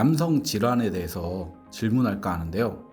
남성 질환에 대해서 질문할까 하는데요.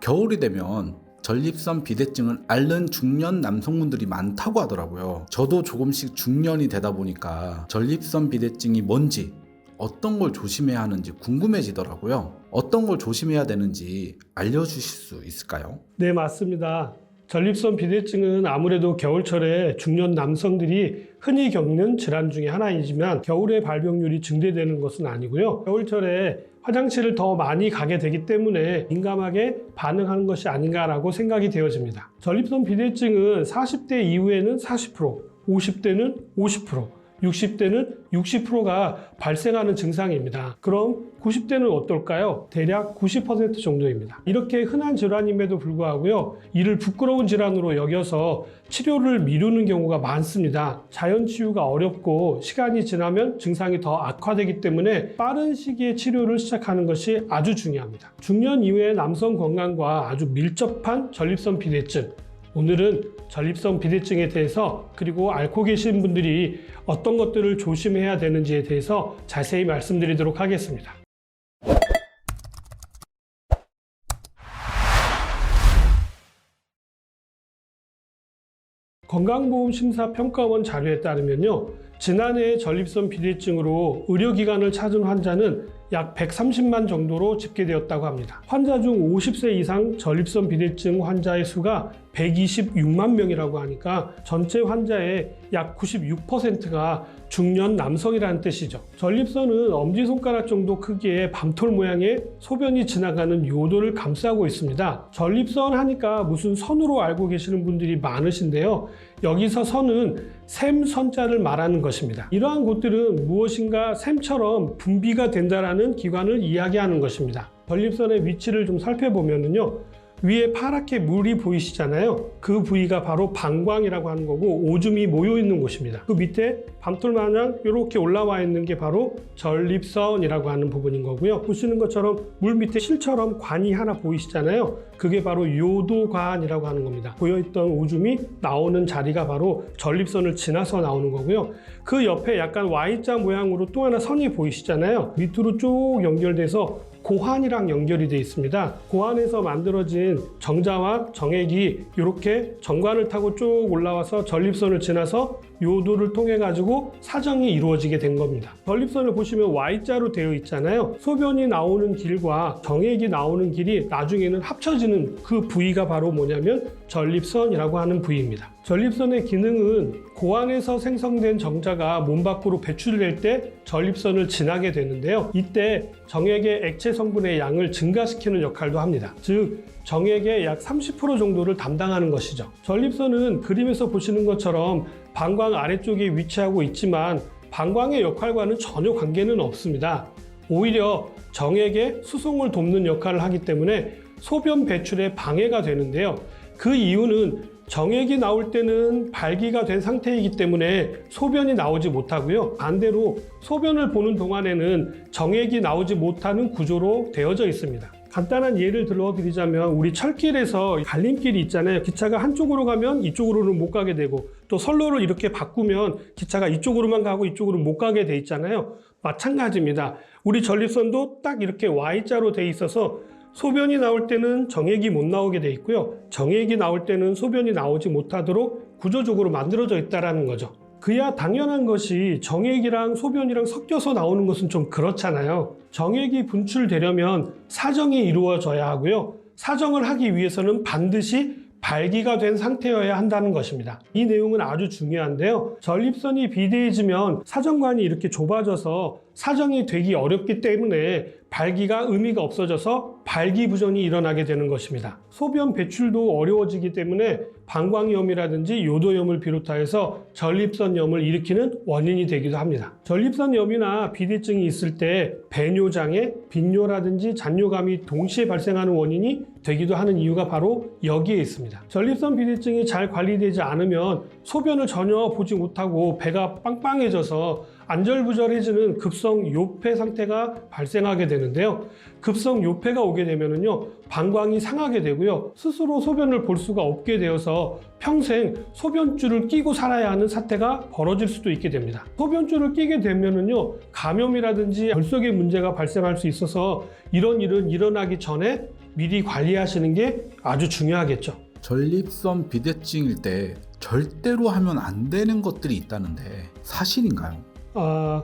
겨울이 되면 전립선 비대증을 앓는 중년 남성분들이 많다고 하더라고요. 저도 조금씩 중년이 되다 보니까 전립선 비대증이 뭔지 어떤 걸 조심해야 하는지 궁금해지더라고요. 어떤 걸 조심해야 되는지 알려주실 수 있을까요? 네, 맞습니다. 전립선 비대증은 아무래도 겨울철에 중년 남성들이 흔히 겪는 질환 중에 하나이지만 겨울에 발병률이 증대되는 것은 아니고요. 겨울철에 화장실을 더 많이 가게 되기 때문에 민감하게 반응하는 것이 아닌가라고 생각이 되어집니다. 전립선 비대증은 40대 이후에는 40%, 50대는 50%, 60대는 60%가 발생하는 증상입니다. 그럼 90대는 어떨까요? 대략 90% 정도입니다. 이렇게 흔한 질환임에도 불구하고요. 이를 부끄러운 질환으로 여겨서 치료를 미루는 경우가 많습니다. 자연 치유가 어렵고 시간이 지나면 증상이 더 악화되기 때문에 빠른 시기에 치료를 시작하는 것이 아주 중요합니다. 중년 이후의 남성 건강과 아주 밀접한 전립선 비대증, 오늘은 전립선 비대증에 대해서 그리고 앓고 계신 분들이 어떤 것들을 조심해야 되는지에 대해서 자세히 말씀드리도록 하겠습니다. 건강보험심사평가원 자료에 따르면요. 지난해 전립선 비대증으로 의료기관을 찾은 환자는 약 130만 정도로 집계되었다고 합니다. 환자 중 50세 이상 전립선 비대증 환자의 수가 126만 명이라고 하니까 전체 환자의 약 96%가 중년 남성이라는 뜻이죠. 전립선은 엄지손가락 정도 크기의 밤톨 모양의 소변이 지나가는 요도를 감싸고 있습니다. 전립선 하니까 무슨 선으로 알고 계시는 분들이 많으신데요. 여기서 선은 샘선자를 말하는 것입니다. 이러한 곳들은 무엇인가 샘처럼 분비가 된다라는 기관을 이야기하는 것입니다. 전립선의 위치를 좀 살펴보면요. 위에 파랗게 물이 보이시잖아요. 그 부위가 바로 방광이라고 하는 거고 오줌이 모여 있는 곳입니다. 그 밑에 밤톨 마냥 이렇게 올라와 있는 게 바로 전립선이라고 하는 부분인 거고요. 보시는 것처럼 물 밑에 실처럼 관이 하나 보이시잖아요. 그게 바로 요도관이라고 하는 겁니다. 보여있던 오줌이 나오는 자리가 바로 전립선을 지나서 나오는 거고요. 그 옆에 약간 Y자 모양으로 또 하나 선이 보이시잖아요. 밑으로 쭉 연결돼서 고환이랑 연결이 되어 있습니다. 고환에서 만들어진 정자와 정액이 이렇게 정관을 타고 쭉 올라와서 전립선을 지나서 요도를 통해 가지고 사정이 이루어지게 된 겁니다. 전립선을 보시면 Y자로 되어 있잖아요. 소변이 나오는 길과 정액이 나오는 길이 나중에는 합쳐지는 그 부위가 바로 뭐냐면 전립선이라고 하는 부위입니다. 전립선의 기능은 고안에서 생성된 정자가 몸 밖으로 배출될 때 전립선을 지나게 되는데요. 이때 정액의 액체 성분의 양을 증가시키는 역할도 합니다. 즉 정액의 약 30% 정도를 담당하는 것이죠. 전립선은 그림에서 보시는 것처럼 방광 아래쪽에 위치하고 있지만 방광의 역할과는 전혀 관계는 없습니다. 오히려 정액의 수송을 돕는 역할을 하기 때문에 소변 배출에 방해가 되는데요. 그 이유는 정액이 나올 때는 발기가 된 상태이기 때문에 소변이 나오지 못하고요. 반대로 소변을 보는 동안에는 정액이 나오지 못하는 구조로 되어져 있습니다. 간단한 예를 들어드리자면 우리 철길에서 갈림길이 있잖아요. 기차가 한쪽으로 가면 이쪽으로는 못 가게 되고 또 선로를 이렇게 바꾸면 기차가 이쪽으로만 가고 이쪽으로 못 가게 돼 있잖아요. 마찬가지입니다. 우리 전립선도 딱 이렇게 Y자로 돼 있어서 소변이 나올 때는 정액이 못 나오게 돼 있고요. 정액이 나올 때는 소변이 나오지 못하도록 구조적으로 만들어져 있다라는 거죠. 그야 당연한 것이 정액이랑 소변이랑 섞여서 나오는 것은 좀 그렇잖아요. 정액이 분출되려면 사정이 이루어져야 하고요. 사정을 하기 위해서는 반드시 발기가 된 상태여야 한다는 것입니다. 이 내용은 아주 중요한데요. 전립선이 비대해지면 사정관이 이렇게 좁아져서 사정이 되기 어렵기 때문에 발기가 의미가 없어져서 발기부전이 일어나게 되는 것입니다. 소변 배출도 어려워지기 때문에 방광염이라든지 요도염을 비롯하여서 전립선염을 일으키는 원인이 되기도 합니다. 전립선염이나 비대증이 있을 때 배뇨장애, 빈뇨라든지 잔뇨감이 동시에 발생하는 원인이 되기도 하는 이유가 바로 여기에 있습니다. 전립선 비대증이 잘 관리되지 않으면 소변을 전혀 보지 못하고 배가 빵빵해져서 안절부절해지는 급성 요폐 상태가 발생하게 되는데요. 급성 요폐가 오게 되면은요, 방광이 상하게 되고요, 스스로 소변을 볼 수가 없게 되어서 평생 소변줄을 끼고 살아야 하는 사태가 벌어질 수도 있게 됩니다. 소변줄을 끼게 되면은요, 감염이라든지 결석의 문제가 발생할 수 있어서 이런 일은 일어나기 전에 미리 관리하시는 게 아주 중요하겠죠. 전립선 비대증일 때 절대로 하면 안 되는 것들이 있다는데 사실인가요? 아,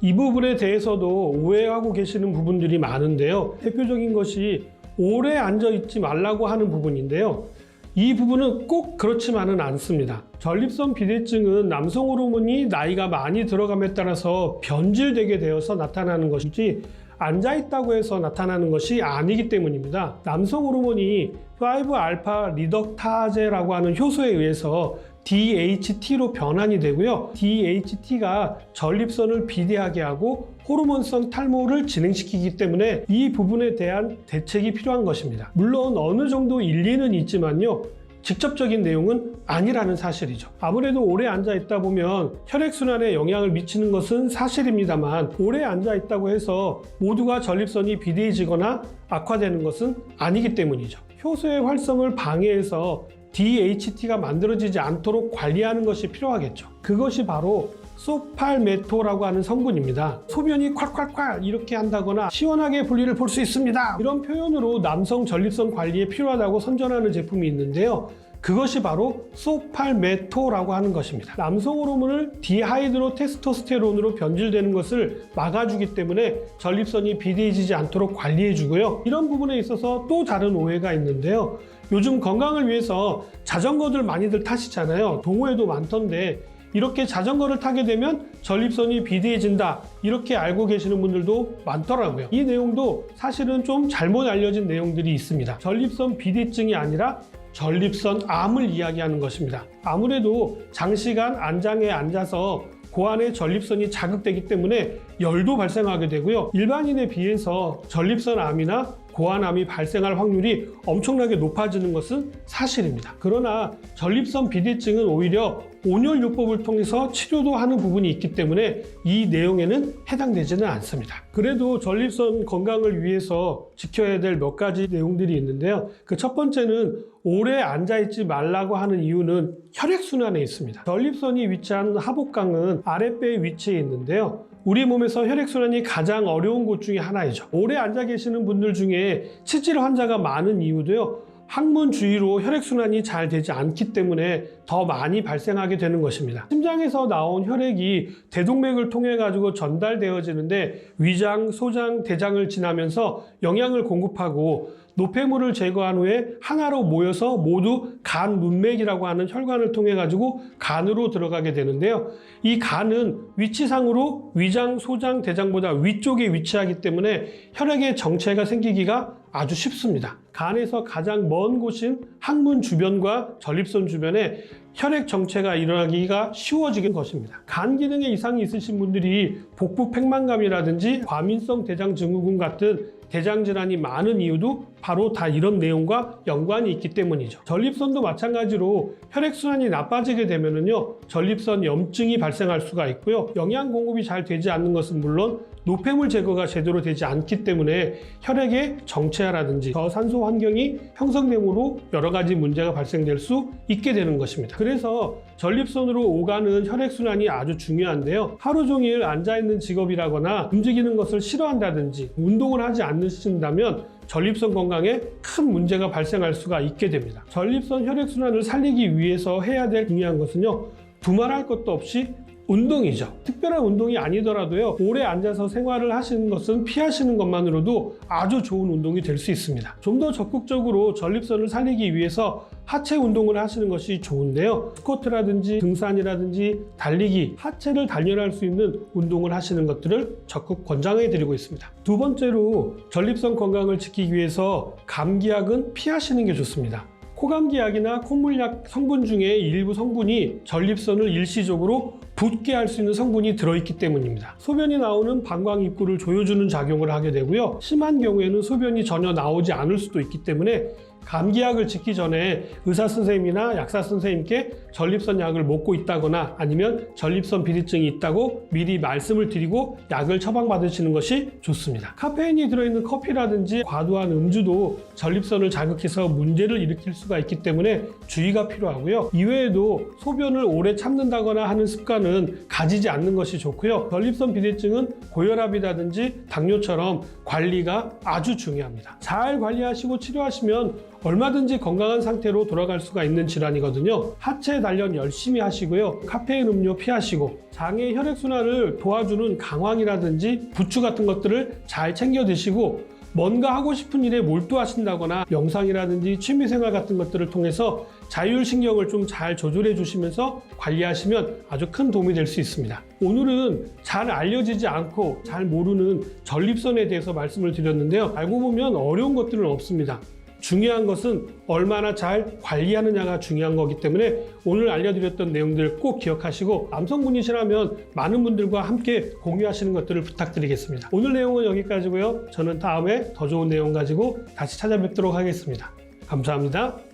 이 부분에 대해서도 오해하고 계시는 부분들이 많은데요. 대표적인 것이 오래 앉아 있지 말라고 하는 부분인데요. 이 부분은 꼭 그렇지만은 않습니다. 전립선 비대증은 남성 호르몬이 나이가 많이 들어감에 따라서 변질되게 되어서 나타나는 것이지 앉아 있다고 해서 나타나는 것이 아니기 때문입니다. 남성 호르몬이 5알파 리덕타제라고 하는 효소에 의해서 DHT로 변환이 되고요. DHT가 전립선을 비대하게 하고 호르몬성 탈모를 진행시키기 때문에 이 부분에 대한 대책이 필요한 것입니다. 물론 어느 정도 일리는 있지만요. 직접적인 내용은 아니라는 사실이죠. 아무래도 오래 앉아 있다 보면 혈액순환에 영향을 미치는 것은 사실입니다만 오래 앉아 있다고 해서 모두가 전립선이 비대해지거나 악화되는 것은 아니기 때문이죠. 효소의 활성을 방해해서 DHT가 만들어지지 않도록 관리하는 것이 필요하겠죠. 그것이 바로 소팔메토라고 하는 성분입니다. 소변이 콸콸콸 이렇게 한다거나 시원하게 분리를 볼 수 있습니다. 이런 표현으로 남성 전립선 관리에 필요하다고 선전하는 제품이 있는데요. 그것이 바로 소팔메토라고 하는 것입니다. 남성 호르몬을 디하이드로 테스토스테론으로 변질되는 것을 막아주기 때문에 전립선이 비대해지지 않도록 관리해주고요. 이런 부분에 있어서 또 다른 오해가 있는데요. 요즘 건강을 위해서 자전거들 많이들 타시잖아요. 동호회도 많던데 이렇게 자전거를 타게 되면 전립선이 비대해진다. 이렇게 알고 계시는 분들도 많더라고요. 이 내용도 사실은 좀 잘못 알려진 내용들이 있습니다. 전립선 비대증이 아니라 전립선 암을 이야기하는 것입니다. 아무래도 장시간 안장에 앉아서 고안의 전립선이 자극되기 때문에 열도 발생하게 되고요. 일반인에 비해서 전립선 암이나 고환암이 발생할 확률이 엄청나게 높아지는 것은 사실입니다. 그러나 전립선 비대증은 오히려 온열요법을 통해서 치료도 하는 부분이 있기 때문에 이 내용에는 해당되지는 않습니다. 그래도 전립선 건강을 위해서 지켜야 될 몇 가지 내용들이 있는데요. 그 첫 번째는 오래 앉아있지 말라고 하는 이유는 혈액순환에 있습니다. 전립선이 위치한 하복강은 아랫배에 위치해 있는데요. 우리 몸에서 혈액순환이 가장 어려운 곳 중에 하나이죠. 오래 앉아 계시는 분들 중에 치질 환자가 많은 이유도요. 항문 주위로 혈액순환이 잘 되지 않기 때문에 더 많이 발생하게 되는 것입니다. 심장에서 나온 혈액이 대동맥을 통해 가지고 전달되어지는데 위장, 소장, 대장을 지나면서 영양을 공급하고 노폐물을 제거한 후에 하나로 모여서 모두 간 문맥이라고 하는 혈관을 통해 가지고 간으로 들어가게 되는데요. 이 간은 위치상으로 위장, 소장, 대장보다 위쪽에 위치하기 때문에 혈액의 정체가 생기기가 아주 쉽습니다. 간에서 가장 먼 곳인 항문 주변과 전립선 주변에 혈액 정체가 일어나기가 쉬워지는 것입니다. 간 기능에 이상이 있으신 분들이 복부 팽만감이라든지 과민성 대장 증후군 같은 대장 질환이 많은 이유도 바로 다 이런 내용과 연관이 있기 때문이죠. 전립선도 마찬가지로 혈액 순환이 나빠지게 되면은요 전립선 염증이 발생할 수가 있고요 영양 공급이 잘 되지 않는 것은 물론 노폐물 제거가 제대로 되지 않기 때문에 혈액의 정체라든지 저산소 환경이 형성됨으로 여러 가지 문제가 발생될 수 있게 되는 것입니다. 그래서 전립선으로 오가는 혈액순환이 아주 중요한데요. 하루 종일 앉아있는 직업이라거나 움직이는 것을 싫어한다든지 운동을 하지 않으신다면 전립선 건강에 큰 문제가 발생할 수가 있게 됩니다. 전립선 혈액순환을 살리기 위해서 해야 될 중요한 것은요. 두말할 것도 없이 운동이죠. 특별한 운동이 아니더라도요, 오래 앉아서 생활을 하시는 것은 피하시는 것만으로도 아주 좋은 운동이 될 수 있습니다. 좀 더 적극적으로 전립선을 살리기 위해서 하체 운동을 하시는 것이 좋은데요. 스쿼트라든지 등산이라든지 달리기, 하체를 단련할 수 있는 운동을 하시는 것들을 적극 권장해 드리고 있습니다. 두 번째로 전립선 건강을 지키기 위해서 감기약은 피하시는 게 좋습니다. 코감기약이나 콧물약 성분 중에 일부 성분이 전립선을 일시적으로 붓게 할 수 있는 성분이 들어있기 때문입니다. 소변이 나오는 방광 입구를 조여주는 작용을 하게 되고요. 심한 경우에는 소변이 전혀 나오지 않을 수도 있기 때문에 감기약을 짓기 전에 의사 선생님이나 약사 선생님께 전립선 약을 먹고 있다거나 아니면 전립선 비대증이 있다고 미리 말씀을 드리고 약을 처방받으시는 것이 좋습니다. 카페인이 들어있는 커피라든지 과도한 음주도 전립선을 자극해서 문제를 일으킬 수가 있기 때문에 주의가 필요하고요. 이외에도 소변을 오래 참는다거나 하는 습관은 가지지 않는 것이 좋고요. 전립선 비대증은 고혈압이라든지 당뇨처럼 관리가 아주 중요합니다. 잘 관리하시고 치료하시면 얼마든지 건강한 상태로 돌아갈 수가 있는 질환이거든요. 하체 단련 열심히 하시고요. 카페인 음료 피하시고 장의 혈액순환을 도와주는 강황이라든지 부추 같은 것들을 잘 챙겨 드시고 뭔가 하고 싶은 일에 몰두하신다거나 명상이라든지 취미생활 같은 것들을 통해서 자율신경을 좀 잘 조절해 주시면서 관리하시면 아주 큰 도움이 될 수 있습니다. 오늘은 잘 알려지지 않고 잘 모르는 전립선에 대해서 말씀을 드렸는데요. 알고 보면 어려운 것들은 없습니다. 중요한 것은 얼마나 잘 관리하느냐가 중요한 거기 때문에 오늘 알려드렸던 내용들 꼭 기억하시고 남성분이시라면 많은 분들과 함께 공유하시는 것들을 부탁드리겠습니다. 오늘 내용은 여기까지고요. 저는 다음에 더 좋은 내용 가지고 다시 찾아뵙도록 하겠습니다. 감사합니다.